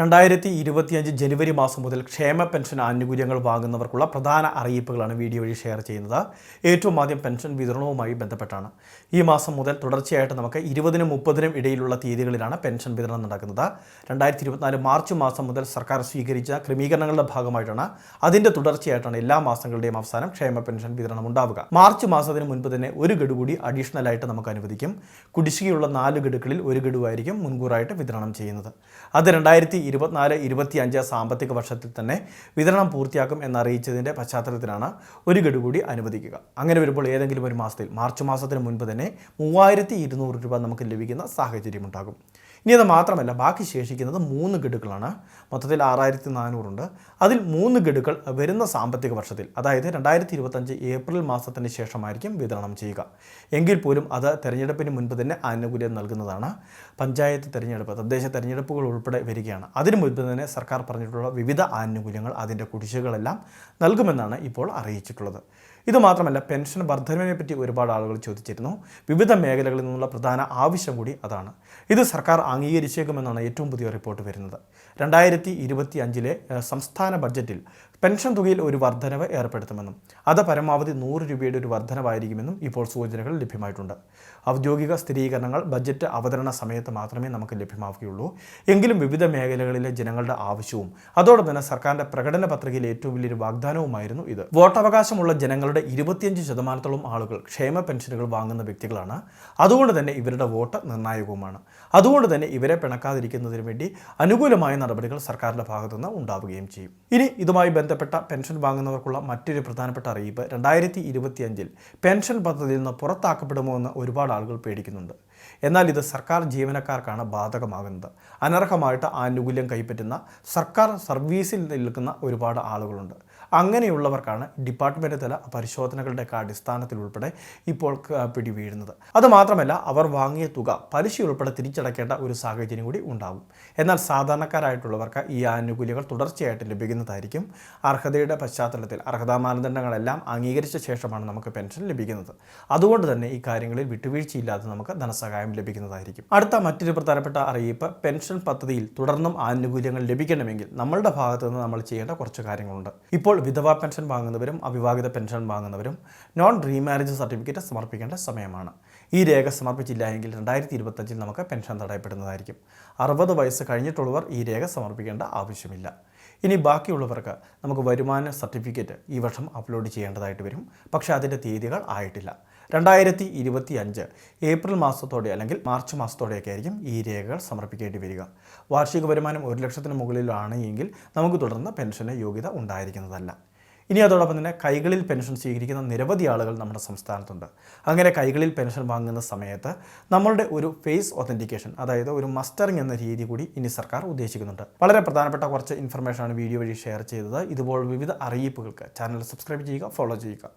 രണ്ടായിരത്തി ഇരുപത്തിയഞ്ച് ജനുവരി മാസം മുതൽ ക്ഷേമ പെൻഷൻ ആനുകൂല്യങ്ങൾ വാങ്ങുന്നവർക്കുള്ള പ്രധാന അറിയിപ്പുകളാണ് വീഡിയോ വഴി ഷെയർ ചെയ്യുന്നത്. ഏറ്റവും ആദ്യം പെൻഷൻ വിതരണവുമായി ബന്ധപ്പെട്ടാണ്. ഈ മാസം മുതൽ തുടർച്ചയായിട്ട് നമുക്ക് ഇരുപതിനും മുപ്പതിനും ഇടയിലുള്ള തീയതികളിലാണ് പെൻഷൻ വിതരണം നടക്കുന്നത്. രണ്ടായിരത്തി ഇരുപത്തിനാല് മാർച്ച് മാസം മുതൽ സർക്കാർ സ്വീകരിച്ച ക്രമീകരണങ്ങളുടെ ഭാഗമായിട്ടാണ് അതിന്റെ തുടർച്ചയായിട്ടാണ് എല്ലാ മാസങ്ങളുടെയും അവസാനം ക്ഷേമ പെൻഷൻ വിതരണം ഉണ്ടാവുക. മാർച്ച് മാസത്തിന് മുൻപ് തന്നെ ഒരു ഗഡു കൂടി അഡീഷണലായിട്ട് നമുക്ക് അനുവദിക്കും. കുടിശ്ശികയുള്ള നാല് ഗഡുക്കളിൽ ഒരു ഗഡുവായിരിക്കും മുൻകൂറായിട്ട് വിതരണം ചെയ്യുന്നത്. അത് രണ്ടായിരത്തി ഇരുപത്തിനാല് ഇരുപത്തി അഞ്ച് സാമ്പത്തിക വർഷത്തിൽ തന്നെ വിതരണം പൂർത്തിയാക്കും എന്നറിയിച്ചതിന്റെ പശ്ചാത്തലത്തിലാണ് ഒരു ഗഡു കൂടി അനുവദിക്കുക. അങ്ങനെ വരുമ്പോൾ ഏതെങ്കിലും ഒരു മാസത്തിൽ മാർച്ച് മാസത്തിന് മുൻപ് തന്നെ മൂവായിരത്തി രൂപ നമുക്ക് ലഭിക്കുന്ന സാഹചര്യമുണ്ടാകും. ഇനി അത് മാത്രമല്ല ബാക്കി ശേഷിക്കുന്നത് മൂന്ന് ഗഡുക്കളാണ്. മൊത്തത്തിൽ ആറായിരത്തി നാനൂറുണ്ട് അതിൽ മൂന്ന് ഗഡുക്കൾ വരുന്ന സാമ്പത്തിക വർഷത്തിൽ അതായത് രണ്ടായിരത്തി ഇരുപത്തഞ്ച് ഏപ്രിൽ മാസത്തിന് ശേഷമായിരിക്കും വിതരണം ചെയ്യുക. എങ്കിൽ പോലും അത് തെരഞ്ഞെടുപ്പിന് മുൻപ് തന്നെ ആനുകൂല്യം നൽകുന്നതാണ്. പഞ്ചായത്ത് തെരഞ്ഞെടുപ്പ് തദ്ദേശ തെരഞ്ഞെടുപ്പുകൾ ഉൾപ്പെടെ വരികയാണ്. അതിനു മുൻപ് തന്നെ സർക്കാർ പറഞ്ഞിട്ടുള്ള വിവിധ ആനുകൂല്യങ്ങൾ അതിന്റെ കുടിശ്ശികളെല്ലാം നൽകുമെന്നാണ് ഇപ്പോൾ അറിയിച്ചിട്ടുള്ളത്. ഇതുമാത്രമല്ല പെൻഷൻ വർദ്ധനവിനെ പറ്റി ഒരുപാട് ആളുകൾ ചോദിച്ചിരുന്നു. വിവിധ മേഖലകളിൽ നിന്നുള്ള പ്രധാന ആവശ്യം കൂടി അതാണ്. ഇത് സർക്കാർ അംഗീകരിച്ചേക്കുമെന്നാണ് ഏറ്റവും പുതിയ റിപ്പോർട്ട് വരുന്നത്. രണ്ടായിരത്തി ഇരുപത്തി അഞ്ചിലെ സംസ്ഥാന ബഡ്ജറ്റിൽ പെൻഷൻ തുകയിൽ ഒരു വർധനവ് ഏർപ്പെടുത്തുമെന്നും അത് പരമാവധി നൂറ് രൂപയുടെ ഒരു വർധനവായിരിക്കുമെന്നും ഇപ്പോൾ സൂചനകൾ ലഭ്യമായിട്ടുണ്ട്. ഔദ്യോഗിക സ്ഥിരീകരണങ്ങൾ ബജറ്റ് അവതരണ സമയത്ത് മാത്രമേ നമുക്ക് ലഭ്യമാവുകയുള്ളൂ. എങ്കിലും വിവിധ മേഖലകളിലെ ജനങ്ങളുടെ ആവശ്യവും അതോടൊപ്പം തന്നെ സർക്കാരിന്റെ പ്രകടന പത്രികയിലെ ഏറ്റവും വലിയൊരു വാഗ്ദാനവുമായിരുന്നു ഇത്. വോട്ടവകാശമുള്ള ജനങ്ങളുടെ ഇരുപത്തിയഞ്ച് ശതമാനത്തോളം ആളുകൾ ക്ഷേമ പെൻഷനുകൾ വാങ്ങുന്ന വ്യക്തികളാണ്. അതുകൊണ്ട് തന്നെ ഇവരുടെ വോട്ട് നിർണായകവുമാണ്. അതുകൊണ്ട് തന്നെ ഇവരെ പിണക്കാതിരിക്കുന്നതിന് വേണ്ടി അനുകൂലമായ നടപടികൾ സർക്കാരിന്റെ ഭാഗത്തുനിന്ന് ഉണ്ടാവുകയും ചെയ്യും. ഇനി ഇതുമായി ബന്ധപ്പെട്ട പെൻഷൻ വാങ്ങുന്നവർക്കുള്ള മറ്റൊരു പ്രധാനപ്പെട്ട അറിയിപ്പ് രണ്ടായിരത്തി ഇരുപത്തിയഞ്ചിൽ പെൻഷൻ പദ്ധതിയിൽ നിന്ന് പുറത്താക്കപ്പെടുമോ എന്ന് ഒരുപാട് ആളുകൾ പേടിക്കുന്നുണ്ട്. എന്നാൽ ഇത് സർക്കാർ ജീവനക്കാർക്കാണ് ബാധകമാകുന്നത്. അനർഹമായിട്ട് ആനുകൂല്യം കൈപ്പറ്റുന്ന സർക്കാർ സർവീസിൽ നിൽക്കുന്ന ഒരുപാട് ആളുകളുണ്ട്. അങ്ങനെയുള്ളവർക്കാണ് ഡിപ്പാർട്ട്മെന്റ് തല പരിശോധനകളുടെയൊക്കെ അടിസ്ഥാനത്തിൽ ഉൾപ്പെടെ ഇപ്പോൾ പിടി വീഴുന്നത് അതുമാത്രമല്ല അവർ വാങ്ങിയ തുക പലിശ ഉൾപ്പെടെ തിരിച്ചടയ്ക്കേണ്ട ഒരു സാഹചര്യം കൂടി ഉണ്ടാകും എന്നാൽ സാധാരണക്കാരായിട്ടുള്ളവർക്ക് ഈ ആനുകൂല്യങ്ങൾ തുടർച്ചയായിട്ട് ലഭിക്കുന്നതായിരിക്കും അർഹതയുടെ പശ്ചാത്തലത്തിൽ. അർഹതാ മാനദണ്ഡങ്ങളെല്ലാം അംഗീകരിച്ച ശേഷമാണ് നമുക്ക് പെൻഷൻ ലഭിക്കുന്നത്. അതുകൊണ്ട് തന്നെ ഈ കാര്യങ്ങളിൽ വിട്ടുവീഴ്ചയില്ലാതെ നമുക്ക് ധനസഹായം ലഭിക്കുന്നതായിരിക്കും. അടുത്ത മറ്റൊരു പ്രധാനപ്പെട്ട അറിയിപ്പ് പെൻഷൻ പദ്ധതിയിൽ തുടർന്നും ആനുകൂല്യങ്ങൾ ലഭിക്കണമെങ്കിൽ നമ്മളുടെ ഭാഗത്തു നിന്ന് നമ്മൾ ചെയ്യേണ്ട കുറച്ച് കാര്യങ്ങളുണ്ട്. ഇപ്പോൾ വിധവാ പെൻഷൻ വാങ്ങുന്നവരും അവിവാഹിത പെൻഷൻ വാങ്ങുന്നവരും നോൺ റീമാരേജ് സർട്ടിഫിക്കറ്റ് സമർപ്പിക്കേണ്ട സമയമാണ്. ഈ രേഖ സമർപ്പിച്ചില്ല എങ്കിൽ രണ്ടായിരത്തി ഇരുപത്തഞ്ചിൽ നമുക്ക് പെൻഷൻ തടയപ്പെടുന്നതായിരിക്കും. അറുപത് വയസ്സ് കഴിഞ്ഞിട്ടുള്ളവർ ഈ രേഖ സമർപ്പിക്കേണ്ട ആവശ്യമില്ല. ഇനി ബാക്കിയുള്ളവർക്ക് നമുക്ക് വരുമാന സർട്ടിഫിക്കറ്റ് ഈ വർഷം അപ്ലോഡ് ചെയ്യേണ്ടതായിട്ട് വരും. പക്ഷേ അതിന്റെ തീയതികൾ ആയിട്ടില്ല. രണ്ടായിരത്തി ഇരുപത്തി അഞ്ച് ഏപ്രിൽ മാസത്തോടെ അല്ലെങ്കിൽ മാർച്ച് മാസത്തോടെയൊക്കെ ആയിരിക്കും ഈ രേഖകൾ സമർപ്പിക്കേണ്ടി വരിക. വാർഷിക വരുമാനം ഒരു ലക്ഷത്തിന് മുകളിലാണ് എങ്കിൽ നമുക്ക് തുടർന്ന് പെൻഷന് യോഗ്യത ഉണ്ടായിരിക്കുന്നതല്ല. ഇനി അതോടൊപ്പം തന്നെ കൈകളിൽ പെൻഷൻ സ്വീകരിക്കുന്ന നിരവധി ആളുകൾ നമ്മുടെ സംസ്ഥാനത്തുണ്ട്. അങ്ങനെ കൈകളിൽ പെൻഷൻ വാങ്ങുന്ന സമയത്ത് നമ്മളുടെ ഒരു ഫേസ് ഒത്തന്റിക്കേഷൻ അതായത് ഒരു മസ്റ്ററിംഗ് എന്ന രീതി കൂടി ഇനി സർക്കാർ ഉദ്ദേശിക്കുന്നുണ്ട്. വളരെ പ്രധാനപ്പെട്ട കുറച്ച് ഇൻഫർമേഷനാണ് വീഡിയോ വഴി ഷെയർ ചെയ്തത്. ഇതുപോലെ വിവിധ അറിയിപ്പുകൾക്ക് ചാനൽ സബ്സ്ക്രൈബ് ചെയ്യുക ഫോളോ ചെയ്യുക.